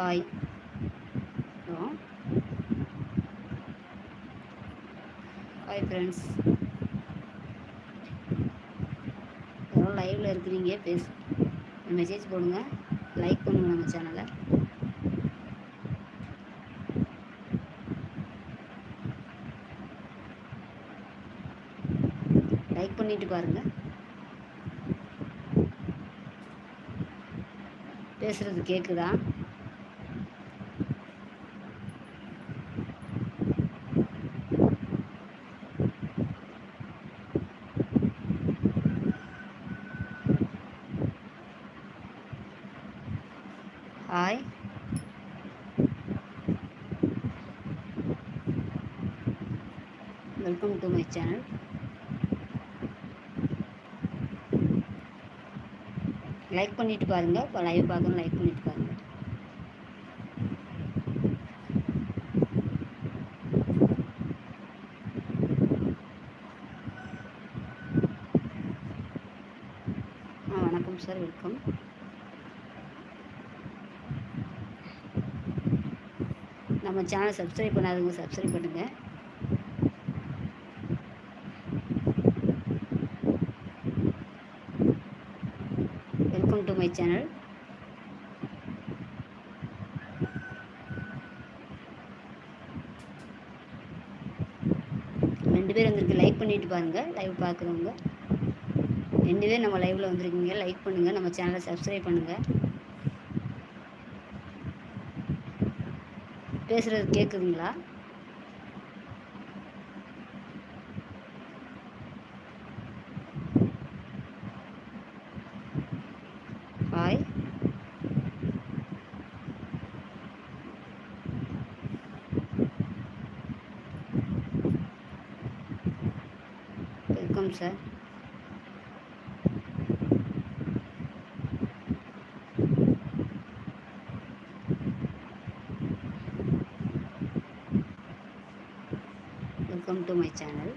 Hi hello. Hi friends யாரும் லைவில் இருக்கிறீங்க பேசு. மெசேஜ் போடுங்க. லைக் பண்ணுங்கள் நம்ம சேனலை லைக் பண்ணிட்டு பாருங்கள் பேசுகிறது கேட்குதா hi welcome to my channel like பண்ணிட்டு பாருங்க. இப்போ லைவ் பார்க்கணும் லைக் பண்ணிட்டு பாருங்க. ஆ வணக்கம் சார் வெல்கம் நம்ம சேனல் சப்ஸ்கிரைப் பண்ணாதவங்க சப்ஸ்கிரைப் பண்ணுங்கள் வெல்கம் டு மை சேனல் ரெண்டு பேர் வந்திருக்கு லைக் பண்ணிட்டு பாருங்க லைவ் பார்க்குறவங்க ரெண்டு பேர் நம்ம லைவில் வந்திருக்கீங்க லைக் பண்ணுங்கள் நம்ம சேனலை சப்ஸ்கிரைப் பண்ணுங்கள் பேசுகிறது கேட்குதுங்களா hi welcome sir welcome to my channel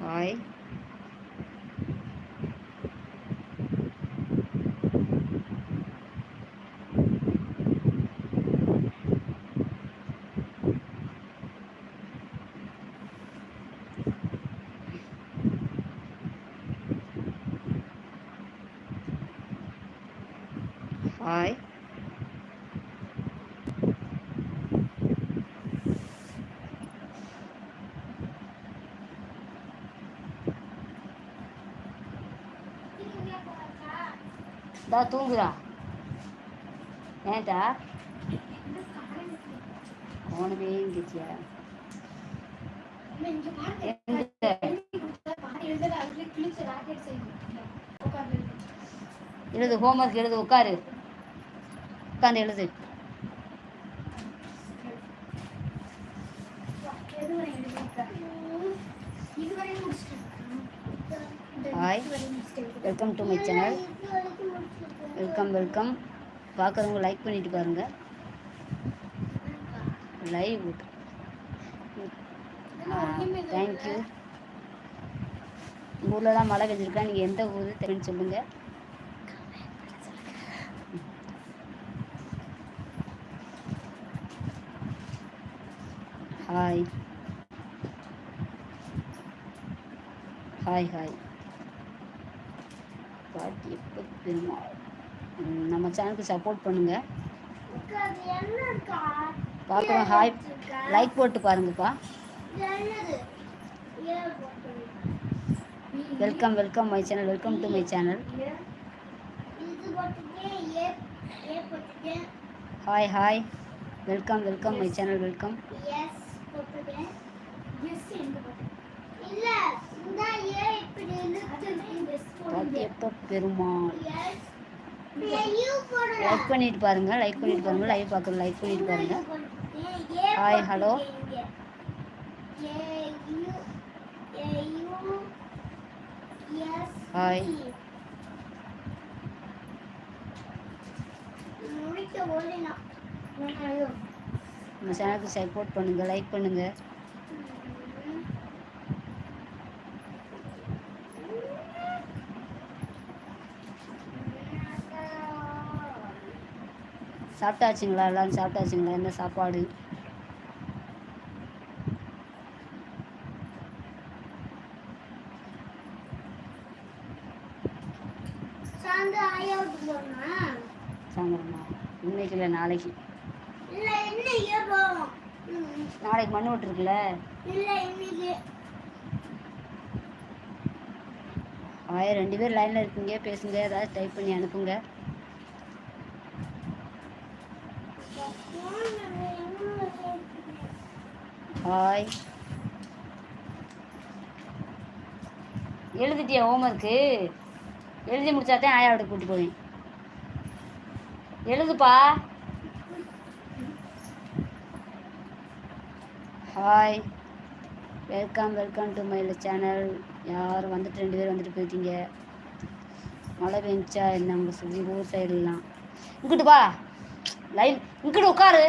hi hi தா தூங்குறா ஏன்டா கோணமே இங்கச்சியா எழுது ஹோம்ஒர்க் எழுது உட்காரு உட்காந்து எழுது hi welcome to my channel welcome welcome பார்க்குறவங்க லைக் பண்ணிட்டு பாருங்க. லைவ் தேங்க்யூ உங்கள் ஊர்லலாம் மழை பெஞ்சிருக்கா? நீங்கள் எந்த ஊர் தெரியுன்னு சொல்லுங்கள் ஹாய் ஹாய் ஹாய் பாட்டி எப்போ பெருமாள் ம், நம்ம சேனலுக்கு சப்போர்ட் பண்ணுங்கள் பார்க்குறோம் ஹாய் லைக் போட்டு பாருங்கப்பா. Welcome welcome my channel welcome to my channel hi hi welcome welcome my channel welcome Perumal? Like பண்ணிட்டு பாருங்க லைக் பண்ணிட்டு பாருங்க லைவ் பார்க்குறோம் லைக் பண்ணிட்டு பாருங்க. ஹாய் ஹலோ ஹாய் நம்ம சேனலுக்கு சப்போர்ட் பண்ணுங்கள் லைக் பண்ணுங்கள் சாப்பிட்டாச்சுங்களா? எல்லாரும் சாப்பிட்டாச்சுங்களா? என்ன சாப்பாடு? சாயந்தரமா? இன்னைக்கு இல்லை நாளைக்கு. நாளைக்கு மண்ணு விட்டுருக்குல்ல ஆயிரம் ரெண்டு பேர் லைனில் இருக்கீங்க பேசுங்க ஏதாவது டைப் பண்ணி அனுப்புங்க. ஹாய். எழுதிட்டியா ஹோம்ஒர்க்கு எழுதி முடிச்சாதான் ஆயாவோட கூட்டி போவேன். எழுதுப்பா. Hi. Welcome welcome to my channel யார் வந்துட்டு ரெண்டு பேர் வந்துட்டு போயிட்டீங்க? மழை பெஞ்சா என்ன உங்க சொல்லி ஊர் சைடுலாம் இங்கிட்டு லைவ் இங்கிட்டு உட்காரு.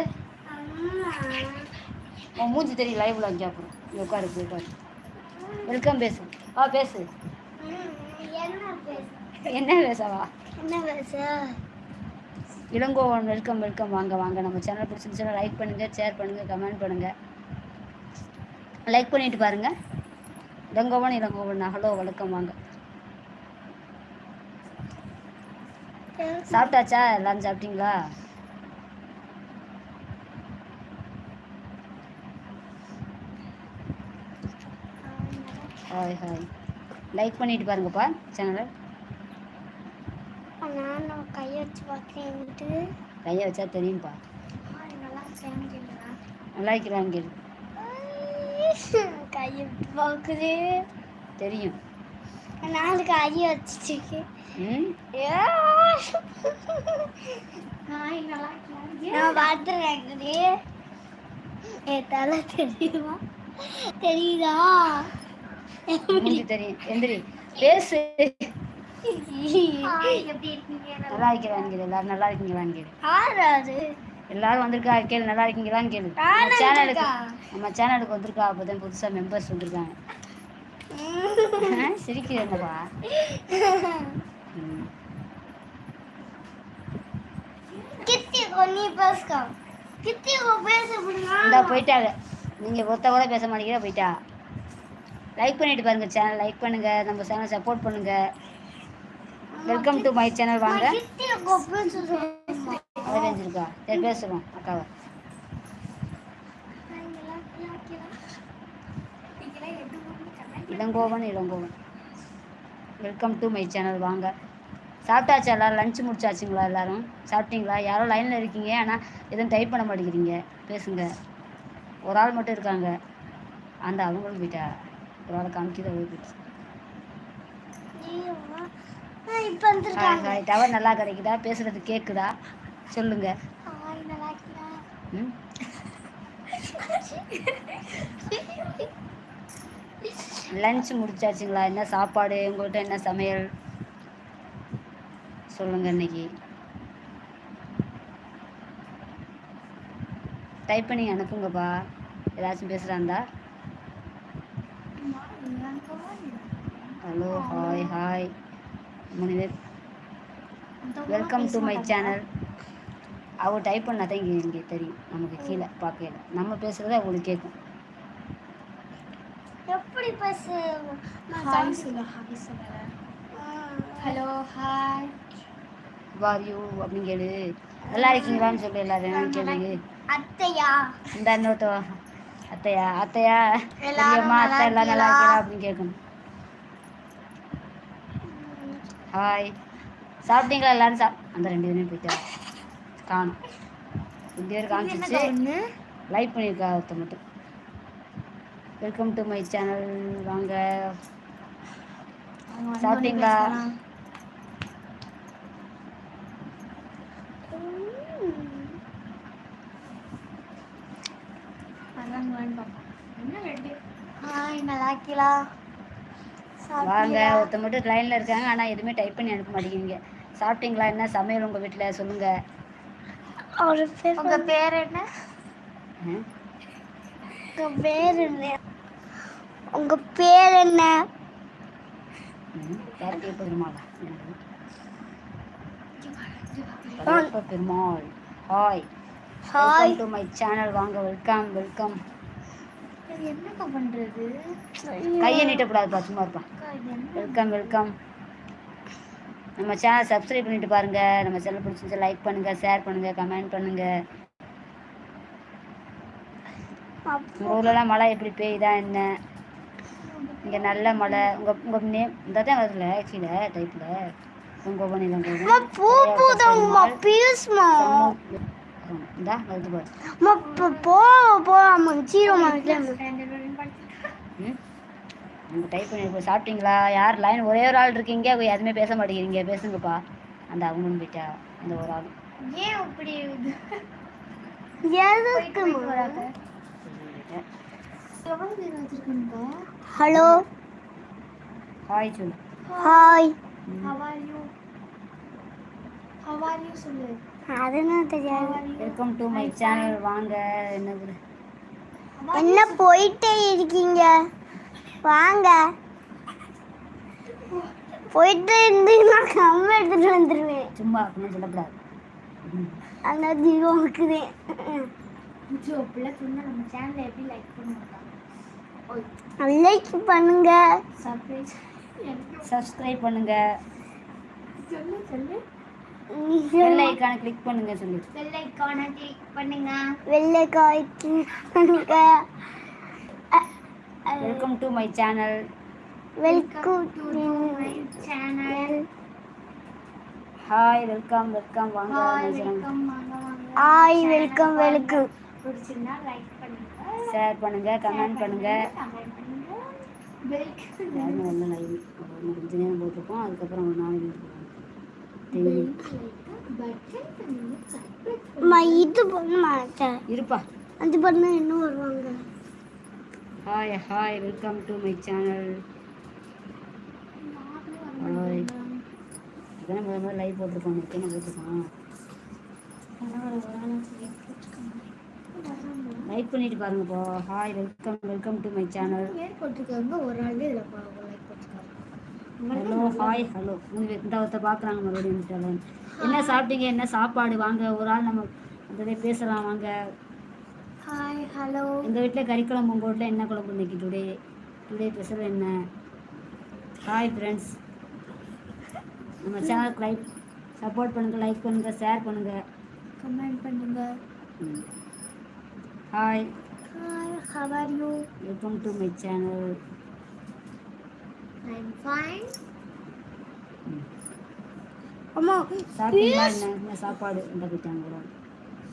உன் மூஞ்சி தெரியும் லைவ்ல அங்கே அப்புறம். இங்கே உட்காரு போய் உட்காரு. வெல்கம் பேசு. வா பேசு. என்ன பேச பேசவா என்ன பேச இளங்கோவன் வெல்கம் வெல்கம் வாங்க வாங்க. நம்ம சேனல் பிடிச்சிருந்துச்சுன்னா லைக் பண்ணுங்க ஷேர் பண்ணுங்க கமெண்ட் பண்ணுங்க. லைக் பண்ணிட்டு பாருங்க. இளங்கோவன் இளங்கோவன். ஹலோ வணக்கம். வாங்க. சாப்பிட்டாச்சா? எல்லாரும் சாப்பிட்டீங்களா? Hi hi. லைக் பண்ணிட்டு பாருங்கப்பா சேனலை நானும் கையை வச்சு பார்க்கறேன்ட்டு. கையை வச்சா தெரியும்ப்பா நல்லா இருக்கிறாங்க கையை பார்க்குது. தெரியும். நாலு கையை வச்சுட்டு. நான் தலை தெரியுமா? தெரியுதா? மூஞ்சி தெரியும் எந்திரி. பேசு. நல்லா இருக்கிறாங்க கேளு எல்லாரும் நல்லா இருக்கீங்களான்னு கேளு. எல்லாரும் வந்திருக்கா கேளு நல்லா இருக்கீங்களான்னு கேளு. நம்ம சேனலுக்கு. நம்ம சேனலுக்கு வந்திருக்கா? அப்போதான் புதுசாக மெம்பர்ஸ் வந்திருக்காங்க. பேச இந்தா போயிட்டாங்க. நீங்கள் ஒருத்த கூட பேச மாட்டேங்கிற போயிட்டா. லைக் பண்ணிட்டு பாருங்க சேனல் லைக் பண்ணுங்க நம்ம சேனல் சப்போர்ட் பண்ணுங்க. வெல்கம் டு மை சேனல் வாங்க. அதை தெரிஞ்சிருக்கா சரி பேசுகிறோம் அக்காவை. Elangovan Elangovan. Welcome to my channel வாங்க. சாப்பிட்டாச்சா எல்லாரும்? லஞ்ச் முடிச்சாச்சுங்களா எல்லாரும்? சாப்பிட்டீங்களா? யாரோ லைனில் இருக்கீங்க ஆனால் எதுவும் டைப் பண்ண மாட்டேங்கிறீங்க. பேசுங்க. ஒரு ஆள் மட்டும் இருக்காங்க. அந்த அவங்களும் போயிட்டா ஒரு ஆளை ஹாய் வந்திருக்காங்க ஹாய் டவர் நல்லா கிடைக்குதா? பேசுறது கேட்குதா சொல்லுங்க. லஞ்ச் முடிச்சாச்சுங்களா? என்ன சாப்பாடு? உங்கள்கிட்ட என்ன சமையல்? சொல்லுங்க இன்னைக்கு. டைப் பண்ணி அனுப்புங்கப்பா. ஏதாச்சும் பேசுகிறாந்தா ஹலோ ஹாய் ஹாய் மூணு பேர் வெல்கம் டு மை சேனல் அவ டைப் பண்ணால் தான் இங்கே இங்கே தெரியும். நமக்கு கீழே பார்க்கல. நம்ம பேசுகிறத அவங்களுக்கு கேட்கும் எப்படி பேசு ஹாய் சொல்லு. ஹாய் சொல்லு. ஹலோ ஹாய் வார் யூ அப்படின்னு கேளு. நல்லா இருக்கீங்களான்னு சொல்லு எல்லாரும் கேளு. அத்தையா? இந்த இன்னொருத்த அத்தையா அத்தையா பெரியம்மா அத்தை எல்லாம் நல்லா? இருக்கீங்களா அப்படின்னு கேட்கணும். ஹாய் சாப்பிட்டீங்களா எல்லாரும்? சாப் அந்த ரெண்டு பேரும் போயிட்டா காணும். ரெண்டு பேரும் காமிச்சிச்சு லைக் பண்ணியிருக்கா ஒருத்த மட்டும். வெல்கம் டு மை சேனல் வாங்க. சாப்பிட்டீங்களா? இருக்கீங்களா வாங்க ஒருத்த மட்டும் லைனில் இருக்காங்க ஆனால் எதுவுமே டைப் பண்ணி அனுப்ப மாட்டேங்கிறீங்க. சாப்பிட்டீங்களா என்ன? சமையல் உங்கள் வீட்டில் சொல்லுங்கள் அவர் பேர் உங்க பேர் என்ன? ஆ? உங்க பேர் என்ன? உங்க பேர் என்ன? பெருமாளா? Perumal. Hi hi to my channel வாங்க வெல்கம் வெல்கம் என்னக்கா பண்றது? கையை நீட்டக்கூடாதுப்பா சும்மா இருப்பா வெல்கம் வெல்கம். நம்ம சேனல் சப்ஸ்கிரைப் பண்ணிட்டு பாருங்க. நம்ம சேனல் பிடிச்சிருந்தா லைக் பண்ணுங்க ஷேர் பண்ணுங்க கமெண்ட் பண்ணுங்க. உங்கள் ஊர்லலாம் மழை எப்படி பெய்யுதா என்ன? இங்கே நல்ல மழை. உங்கள் உங்கள் நேம் இந்த தான் வருதுல கீழே டைப்பில் உங்கள் பண்ணிடலாம் அம்மா போ. போ போலாமா சீரோமா ம்? உங்கள் டைப் பண்ணி சாப்பிட்டீங்களா? யார் லைன் ஒரே ஒரு ஆள் இருக்கீங்க? எதுவுமே பேச மாட்டேங்கிறீங்க. பேசுங்கப்பா. அந்த அவனும் போயிட்டா. அந்த ஒரு ஆள் ஏன் இப்படி ஹலோ? ஹாய் சொல்லு. Hi How are you? How are you சொல்லு. அதெல்லாம் தெரியாது? வெல்கம் டு மை சேனல் வாங்க என்னது என்ன போயிட்டே இருக்கீங்க? வாங்க. போயிட்டே இருந்தீங்கன்னா கம்மி எடுத்துட்டு வந்துடுவேன் சும்மா அப்படின்னு சொல்லக்கூடாது. ம். அந்த ஜீரோ இருக்குது அப்படிலாம் சொன்னா நம்ம சேனலை எப்படி லைக் பண்ணுங்க. சப்ஸ்கிரைப் பண்ணுங்க. சொல்லு சொல்லு. பெல் ஐக்கானை கிளிக் பண்ணுங்க சொல்லு. பெல் ஐக்கானை கிளிக் பண்ணுங்க. வெள்ளைக்காய் பண்ணுங்க. Welcome to my channel welcome to my channel hi welcome welcome வாங்க. வெல்கம் வாங்க வாங்க ஹாய் வெல்கம் வெல்கம் பிடிச்சிருந்தா லைக் பண்ணுங்க. ஷேர் பண்ணுங்க கமெண்ட் பண்ணுங்க வரல லைவ் கொஞ்ச நேரம் போட்டிருப்போம். அதுக்கப்புறம் ஒரு நாலு minute போடுவோம். டெய்லி பட்டன் பண்ணுங்க சப்ஸ்கிரைப் நான் இது பண்ண மாட்டேன் இருப்பா. அது பண்ணா என்ன வருவாங்க? Hi hi welcome to my channel hi முதல் முதல்ல லைவ் போட்டிருக்கோம் இப்போ போட்டிருக்கோம் லைக் பண்ணிட்டு பாருங்கப்பா. Hi welcome welcome to my channel போட்டிருக்காங்க. ஒரு ஆள் இதில் போட்டிருக்காங்க ஹலோ ஹாய். ஹலோ. இந்த ஒருத்தர் பார்க்குறாங்க மறுபடியும் என்ன சாப்பிட்டீங்க? என்ன சாப்பாடு? வாங்க ஒரு ஆள் நம்ம அந்த பேசலாம். வாங்க. Hi hello. எங்கள் வீட்டில் கறிக்குழம்பு உங்கள் வீட்டில் என்ன குழம்பு இன்னைக்கு டுடே டுடே ஸ்பெஷல் என்ன? ஹாய் ஃப்ரெண்ட்ஸ் நம்ம சேனலுக்கு லைக் சப்போர்ட் பண்ணுங்கள் லைக் பண்ணுங்கள் ஷேர் பண்ணுங்கள் கமெண்ட் பண்ணுங்க. Hi hi how are you welcome to my channel am fine அம்மா சாப்பிட்டீங்களா என்ன? என்ன சாப்பாடு? இந்த போயிட்டாங்க கூட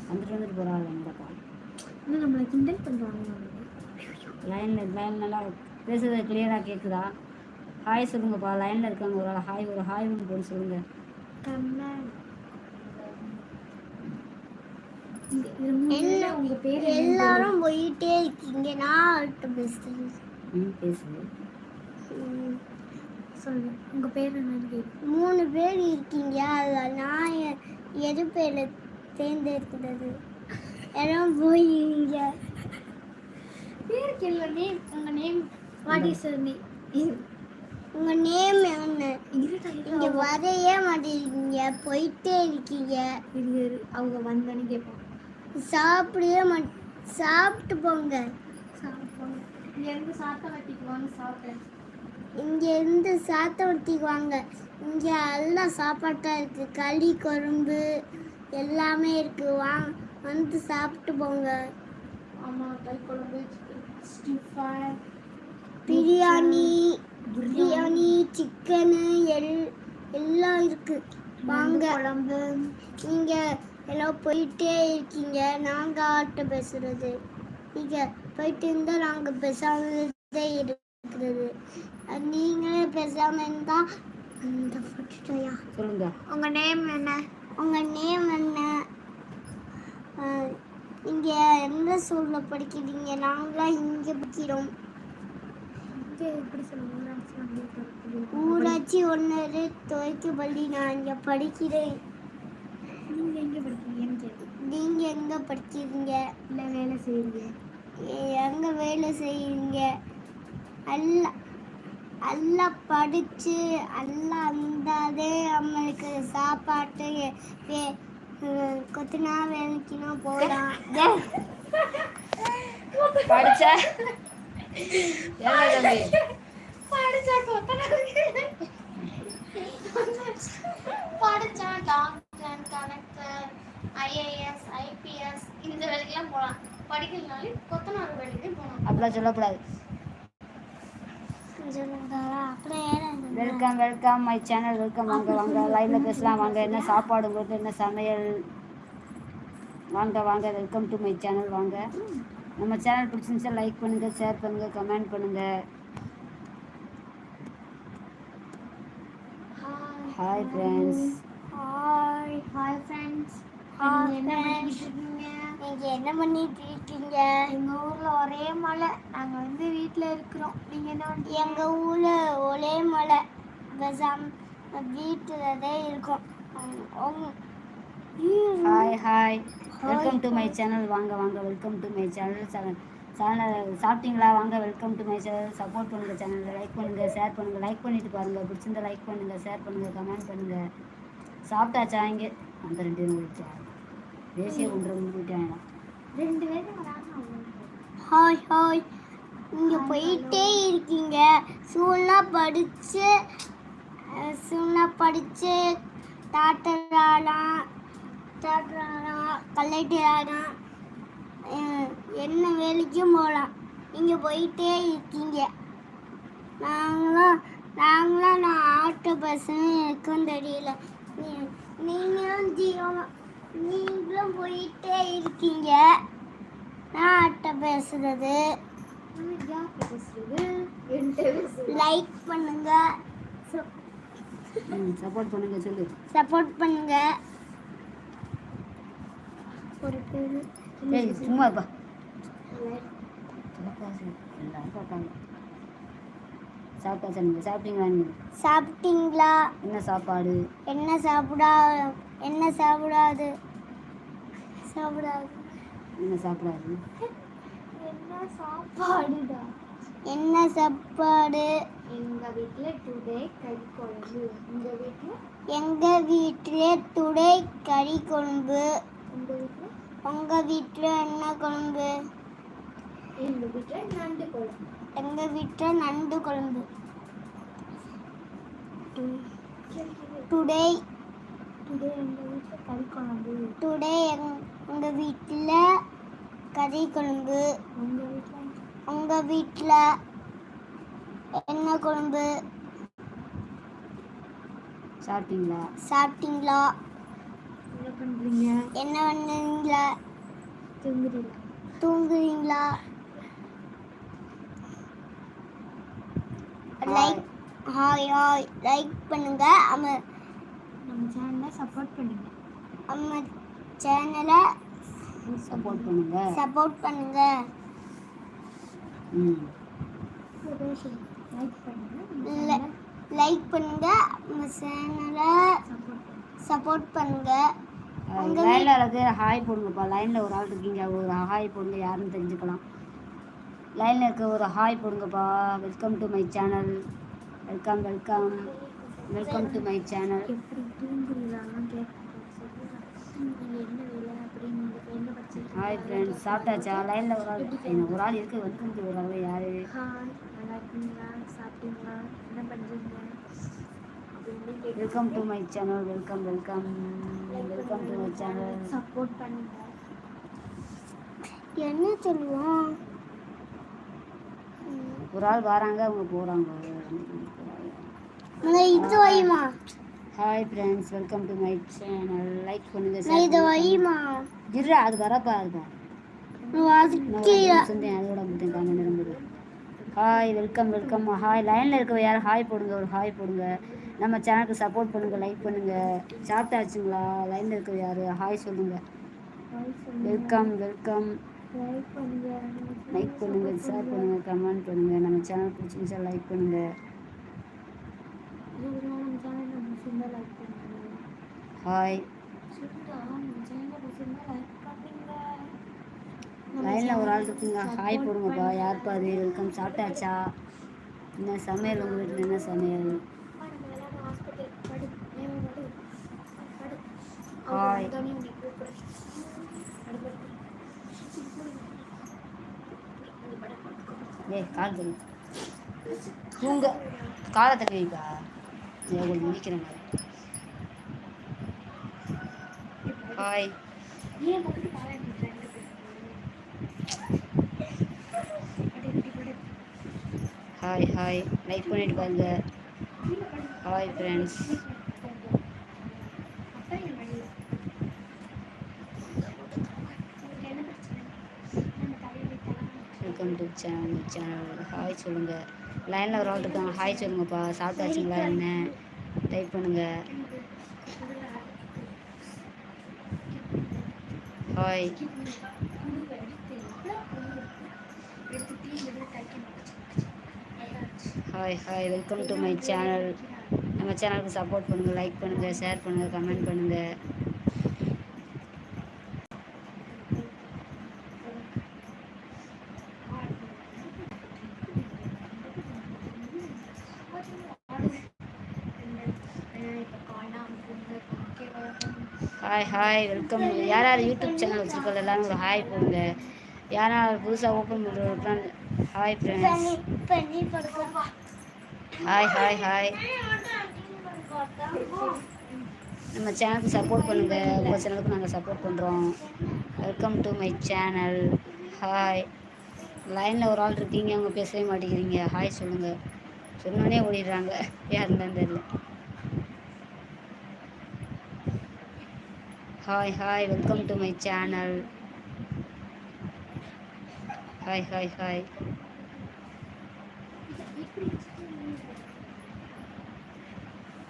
வந்துட்டு வந்துட்டு போகிறாள் எங்கப்பா இன்னும் நம்மளை கிண்டல் பண்ணுறாங்க லைனில் லைன் நல்லா பேசுறது கிளியராக கேட்குதா ஹாய் சொல்லுங்கப்பா லைனில் இருக்காங்க ஒரு ஆள். ஹாய் ஒரு ஹாய் ஒன்று போட்டு சொல்லுங்கள் கமெண்ட் என்ன உங்க பேர் எல்லாரும் போயிட்டே இருக்கீங்க. நான் பேசுறேன் ம் பேசு. ம். சொல்லு உங்க பேர் கேட்கு மூணு பேர் இருக்கீங்க அதில் நான் எது பேர் தேர்ந்தெடுக்கிறது எல்லாம் போயிருங்க பேர் கேள்வி நேம் உங்க name what is your name என்ன? இங்க வரையே மாட்டேங்கிறீங்க போயிட்டே இருக்கீங்க. இரு இரு அவங்க வந்தோன்னு கேட்போம். சாப்பிடவே மாட் சாப்பிட்டு போங்க. சாப்பிடுவாங்க இங்கேருந்து சாத்த வட்டிக்கு வாங்க சாப்பிட்டேன். இங்க இருந்து சாத்தவர்த்திக்கு வாங்க. இங்க எல்லாம் சாப்பாட்டா இருக்கு. களி குழம்பு எல்லாமே இருக்கு. வாங்க வந்து சாப்பிட்டு போங்க. ஆமாம் கை குழம்பு ஸ்டிஃபன் பிரியாணி பிரியாணி. சிக்கனு எல் எல்லாம் இருக்கு. வாங்க. குழம்பு. நீங்க எல்லாம் போயிட்டே இருக்கீங்க. நாங்க ஆட்ட பேசுறது. நீங்க போயிட்டு இருந்தா நாங்க பேசாமதே இருக்கிறது. நீங்களே பேசாம இருந்தா அந்த போட்டுட்டோயா சொல்லுங்க. உங்க நேம் என்ன? உங்க நேம் என்ன? நீங்க எந்த ஸ்கூல்ல படிக்கிறீங்க? நாங்களாம் இங்க படிக்கிறோம். இங்கே ஊராட்சி ஒன்று துவைக்கு பள்ளி நான் இங்க படிக்கிறேன். நீங்கள் எங்கே படிக்கிறீங்கன்னு கேட்கு நீங்க எங்க படிக்கிறீங்க? இல்லை வேலை செய்றீங்க. எங்க வேலை செய்யுங்க அல்ல அல்ல படிச்சு அல்ல வந்தாதே நம்மளுக்கு சாப்பாட்டு கொத்துனா வேலைக்குனா போகலாம் படிச்ச? படிச்சா படிச்சா டாக்டர் கலெக்டர் ஐஏஎஸ் ஐபிஎஸ் இந்த வேலைக்கெல்லாம் போகலாம் படிக்கலனாலே கொத்தனார் வேலைக்கு போகலாம் அப்படிலாம் சொல்லக்கூடாது. Welcome welcome my channel welcome வாங்க வாங்க. லைவ்ல பேசலாம் வாங்க. என்ன சாப்பாடு உங்களுக்கு என்ன சமையல்? வாங்க வாங்க வெல்கம் டு மை சேனல் வாங்க. நம்ம சேனல் பிடிச்சிருந்துச்சா லைக் பண்ணுங்க ஷேர் பண்ணுங்க கமெண்ட் பண்ணுங்க. Hi friends hi hi friends என்ன. பண்ணிட்டு இருக்கீங்க? நீங்க என்ன பண்ணிட்டு இருக்கீங்க? எங்க ஊர்ல ஒரே மழை. நாங்க வந்து வீட்ல இருக்கிறோம். நீங்க என்ன பண்றீங்க எங்க ஊர்ல ஒரே மலை பேசாம வீட்டுல தான் இருக்கோம் hi hi welcome to my channel வாங்க வாங்க. Welcome to my channel channel சாப்பிட்டீங்களா? வாங்க welcome to my channel support பண்ணுங்க சேனலை லைக் பண்ணுங்க ஷேர் பண்ணுங்க. லைக் பண்ணிட்டு பாருங்க. பிடிச்சிருந்தா லைக் பண்ணுங்க ஷேர் பண்ணுங்க கமெண்ட் பண்ணுங்க. சாப்பிட்டாச்சா இங்கே? அந்த ரெண்டு பேரும் தேசிய குன்றம் போயிட்டாங்க ரெண்டு பேரும் ஹாய் ஹாய். இங்க போயிட்டே இருக்கீங்க. சூழ்னா அஹ், சூழ்னா படிச்சு டாக்டர் ஆகலாம் டாக்டர் ஆகலாம் கலெக்டர் ஆகலாம் அஹ், என்ன வேலைக்கும் போகலாம். இங்க போயிட்டே இருக்கீங்க. நாங்களாம் நாங்களாம் நான் ஆட்டோ பஸ்ஸுன்னு இருக்கும் தெரியல. நீ- நீங்களும் ஜீவா நீங்களும் போயிட்டே இருக்கீங்க. நான் ஆட்டோ பேசுறது. லைக் பண்ணுங்க. ம் சப்போர்ட் பண்ணுங்க சொல்லு. சப்போர்ட் பண்ணுங்க. ஒரு பேரு. ஏய் சும்மா பார்ப்பாங்க சாப்பிட்டாச்சா நீங்கள் சாப்பிட்டீங்களா சாப்பிட்டீங்களா? என்ன சாப்பாடு? என்ன சாப்பிடா என்ன சாப்பிடாது? சாப்பிடாது. என்ன சாப்பிடாது? என்ன சாப்பாடுடா? என்ன சாப்பாடு? எங்க வீட்ல டுடே கறி குழம்பு. உங்க வீட்ல? எங்க வீட்டிலே துடை கறி குழம்பு. உங்க வீட்ல? உங்க என்ன குழம்பு? எங்க வீட்ல நண்டு குழம்பு. எங்க வீட்டில் நண்டு குழம்பு. டுடே டுடே எங்க வீட்ல கறி குழம்பு. டுடே எங் உங்க வீட்டில் கறி குழம்பு உங்க வீட்ல? உங்க வீட்டில் என்ன குழம்பு. சாப்பிட்டீங்களா? சாப்பிட்டீங்களா? என்ன பண்றீங்க? என்ன பண்ணுறீங்களா தூங்குறீங்க. தூங்குறீங்களா? லைக் ஹாய் ஹாய் லைக் பண்ணுங்க. நம்ம நம்ம சேனலை சப்போர்ட் பண்ணுங்க. நம்ம சேனலை சப்போர்ட் பண்ணுங்க. சப்போர்ட் பண்ணுங்க. ம். லைக் பண்ணுங்க இல்ல- லைக் பண்ணுங்க நம்ம சேனலை சப்போர்ட் பண்ணுங்க. லைனில் இருக்கு ஹாய் போடுங்கப்பா. லைனில் ஒரு ஆள் இருக்கீங்க. ஒரு ஹாய் போடுங்க. யாருன்னு தெரிஞ்சுக்கலாம். லைனில் இருக்க ஒரு hi போடுங்கப்பா. Welcome to my channel welcome welcome welcome to my channel எப்படி ஹாய் ஃப்ரெண்ட்ஸ் சாப்பிட்டாச்சா? லைனில் ஒரு ஆள் என்ன ஒரு ஆள் இருக்கு வந்து முடிஞ்சு ஒரு ஆள் யார் welcome to my channel welcome welcome welcome to my channel support பண்ணுங்க. என்ன சொல்லுவோம்? ஒரு ஆள் வராங்க அவங்க போகிறாங்க இது வைமா. Hi friends welcome to my channel like பண்ணுங்க இதை. வைமா? இருடா அது வரப்பா இருக்கா வதக்கீரை சொன்னேன் அதோட மட்டும் காம நேரம் ஹாய் வெல்கம் வெல்கம் ஹாய் லைனில் இருக்க யார்? ஹாய் போடுங்க ஒரு ஹாய் போடுங்க. நம்ம சேனலுக்கு சப்போர்ட் பண்ணுங்க லைக் பண்ணுங்க. சாப்பிட்டாச்சுங்களா? லைனில் இருக்க யார்? ஹாய் சொல்லுங்க. வெல்கம் வெல்கம் லைக் பண்ணுங்க. லைக் பண்ணுங்க ஷேர் பண்ணுங்க கமெண்ட் பண்ணுங்க. நம்ம சேனல் பிடிச்சிருந்துச்சா லைக் பண்ணுங்க நம்ம சேனல் நம்ம சின்ன லைக் பண்ணுங்க ஹாய் லைனில் ஒரு ஆள் இருக்குங்க ஹாய் போடுங்கப்பா யாருப்பா அது வெல்கம் சாப்பிட்டாச்சா என்ன சமையல் உங்கள் வீட்டில் என்ன சமையல் ஹாய் ஏய் கால் தள்ளு தூங்க காலை தட்டி வைப்பா ஏ கொஞ்சம் முடிக்கிறேன் ஹாய் ஹாய் ஹாய் லைக் பண்ணிட்டு பாருங்க hi friends welcome to channel channel hi சொல்லுங்கள் லைனில் ஒரு ஆள் இருக்காங்க. ஹாய் சொல்லுங்கப்பா. சாப்பிட்டாச்சுங்களா என்ன? டைப் பண்ணுங்கள் hi hi hi welcome to my channel நம்ம சேனலுக்கு சப்போர்ட் பண்ணுங்கள் லைக் பண்ணுங்கள் ஷேர் பண்ணுங்கள் கமெண்ட் பண்ணுங்கள் ஹாய் ஹாய் வெல்கம் யார் யார் யூடியூப் சேனல் வச்சுருக்கோம் எல்லாரும் ஒரு ஹாய் போடுங்க. யார் யார் புதுசாக ஓப்பன் பண்ணுறோம் hi friends hi hi hi நம்ம சேனலுக்கு சப்போர்ட் பண்ணுங்கள் உங்கள் சேனலுக்கு நாங்கள் சப்போர்ட் பண்ணுறோம் welcome to my channel hi லைனில் ஒரு ஆள் இருக்கீங்க அவங்க பேசவே மாட்டேங்கிறீங்க. ஹாய் சொல்லுங்கள் சொன்னோடனே ஓடிடுறாங்க. யாருன்னு தெரியல. Hi hi welcome to my channel hi hi hi